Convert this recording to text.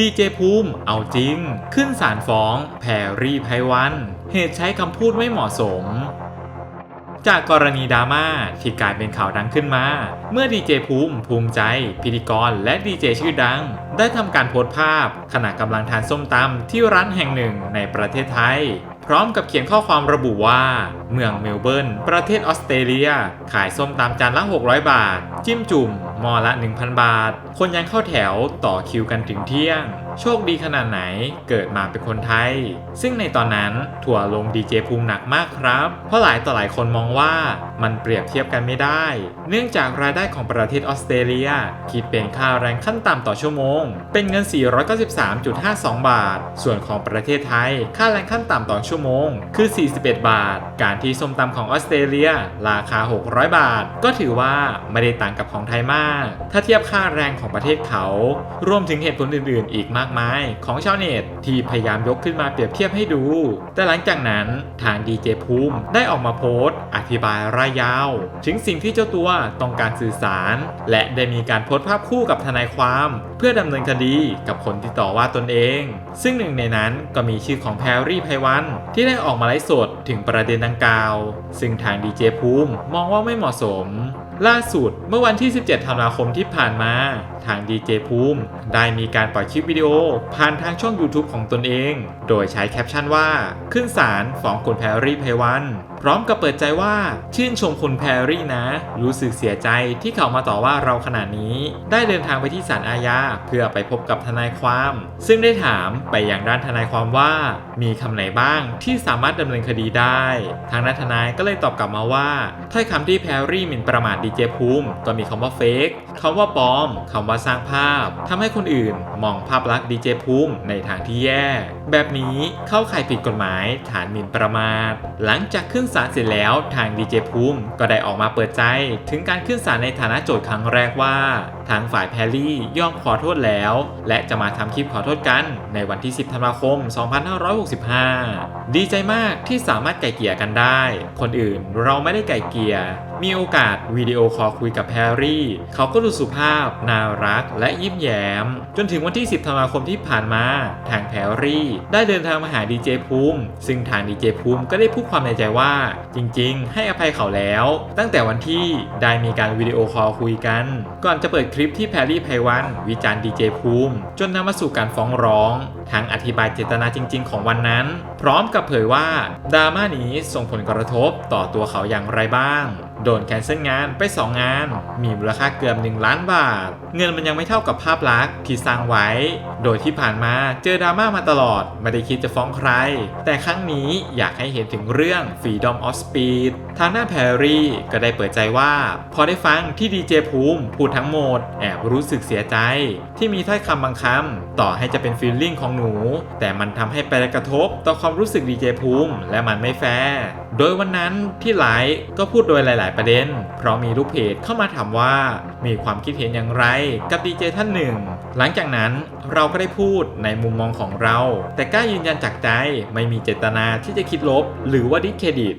ดีเจภูมิเอาจริง ขึ้นศาลฟ้องแพรรี่ไพวัน เหตุใช้คำพูดไม่เหมาะสม จากกรณีดราม่าที่กลายเป็นข่าวดังขึ้นมา เมื่อดีเจภูมิภูมิใจ พิธีกรและดีเจชื่อดัง ได้ทำการโพสต์ภาพ ขณะกำลังทานส้มตำที่ร้านแห่งหนึ่งในประเทศไทย พร้อมกับเขียนข้อความระบุว่า เมืองเมลเบิร์นประเทศออสเตรเลีย ขายส้มตำจานละ 600 บาท จิ้มจุ่มมอละ 1,000 บาท คนยังเข้าแถวต่อคิวกันถึงเที่ยง โชคดีขนาดไหนเกิดมาเป็นคนไทย ซึ่งในตอนนั้นถั่วลงดีเจภูมิหนักมากครับ เพราะหลายต่อหลายคนมองว่ามันเปรียบเทียบกันไม่ได้ เนื่องจากรายได้ของประเทศออสเตรเลีย คิดเป็นค่าแรงขั้นต่ำต่อชั่วโมง เป็นเงิน 493.52 บาท ส่วนของประเทศไทย ค่าแรงขั้นต่ำต่อชั่วโมง คือ 41 บาท การที่ส้มตำของออสเตรเลีย ราคา 600 บาท ก็ถือว่าไม่ได้ต่างกับของไทยมากถ้าเทียบค่าแรงของประเทศเขา รวมถึงเหตุผลอื่นๆ อีกมากมาย ของชาวเน็ตที่พยายามยกขึ้นมาเปรียบเทียบให้ดู แต่หลังจากนั้นทางดีเจภูมิได้ออกมาโพสต์ อธิบายรายยาว ถึงสิ่งที่เจ้าตัวต้องการสื่อสาร และได้มีการโพสต์ภาพคู่กับทนายความ เพื่อดำเนินคดีกับคนที่ต่อว่าตนเอง ซึ่งหนึ่งในนั้นก็มีชื่อของแพรรี่ไพวันที่ได้ออกมาไลฟ์สดถึงประเด็นดังกล่าว ซึ่งทางดีเจภูมิมองว่าไม่เหมาะสม ล่าสุดเมื่อวันที่ 17 ธันวาคมที่ผ่านมา ทางดีเจภูมิ ได้มีการปล่อยคลิปวิดีโอ ผ่านทางช่อง YouTube ของตนเอง โดยใช้แคปชั่นว่า ขึ้นศาลฟ้องคุณแพรรี่ไพวัน พร้อมกับเปิดใจว่าชื่นชมคุณแพรรี่นะ รู้สึกเสียใจที่เขามาต่อว่าเราขนาดนี้ ได้เดินทางไปที่ศาลอาญาเพื่อไปพบกับทนายความ ซึ่งได้ถามไปยังด้านทนายความว่า มีคำไหนบ้างที่สามารถดำเนินคดีได้ ทางด้านทนายก็เลยตอบกลับมาว่าถ้อยคำที่แพรรี่หมิ่นประมาทดีเจภูมิ ก็มีคำว่าเฟกคำว่าปลอมคำว่าสร้างภาพทำให้คนอื่นมองภาพลักษณ์ดีเจภูมิในทางที่แย่ แบบนี้เข้าข่ายผิดกฎหมายฐานหมิ่นประมาท หลังจากขึ้นศาลเสร็จแล้วทางดีเจภูมิก็ได้ออกมาเปิดใจ ถึงการขึ้นศาลในฐานะโจทย์ครั้งแรกว่า ทางฝ่ายแพรรี่ยอมขอโทษแล้ว และจะมาทำคลิปขอโทษกันในวันที่ 10 ธันวาคม 2565 ดีใจมากที่สามารถไก่เกลี่ยกันได้ คนอื่นเราไม่ได้ไก่เกลี่ยมีโอกาสวิดีโอคอลคุยกับแพรรี่ เขาก็ดูสุภาพน่ารรักและยิ้มแย้ม จนถึงวันที่ 10 ธันวาคมที่ผ่านมา ทางแพรรี่ ได้เดินทางมาหาดีเจภูมิ ซึ่งทางดีเจภูมิก็ได้พูดความในใจว่า จริง ๆ ให้อภัยเขาแล้ว ตั้งแต่วันที่ได้มีการวิดีโอคอลคุยกัน ก่อนจะเปิดคลิปที่แพรรี่ไพวันวิจารณ์ดีเจภูมิ จนนำมาสู่การฟ้องร้อง ทั้งอธิบายเจตนาจริง ๆ ของวันนั้น พร้อมกับเผยว่าดราม่านี้ส่งผลกระทบต่อตัวเขาอย่างไรบ้าง โดนแคนเซิลงานไป 2 งาน มีมูลค่าเกือบ1ล้านบาท เงินมันยังไม่เท่ากับภาพลักษณ์ที่สร้างไว้ โดยที่ผ่านมาเจอดราม่ามาตลอด ไม่ได้คิดจะฟ้องใคร แต่ครั้งนี้อยากให้เห็นถึงเรื่อง Freedom of Speech ทางหน้าแพรรี่ก็ได้เปิดใจว่า พอได้ฟังที่ดีเจภูมิพูดทั้งหมด แอบรู้สึกเสียใจ ที่มีถ้อยคำบางคำต่อให้จะเป็นฟีลลิ่งของหนู แต่มันทำให้ไปกระทบต่อความรู้สึกดีเจภูมิ และมันไม่แฟร์โดยวันนั้นที่ไลฟ์ก็พูดโดยหลาย ๆ ประเด็น เพราะมีลูกเพจเข้ามาถามว่ามีความคิดเห็นอย่างไรกับดีเจท่านหนึ่ง หลังจากนั้น เราก็ได้พูดในมุมมองของเรา แต่กล้ายืนยันจากใจไม่มีเจตนาที่จะคิดลบ หรือว่าดิสเครดิต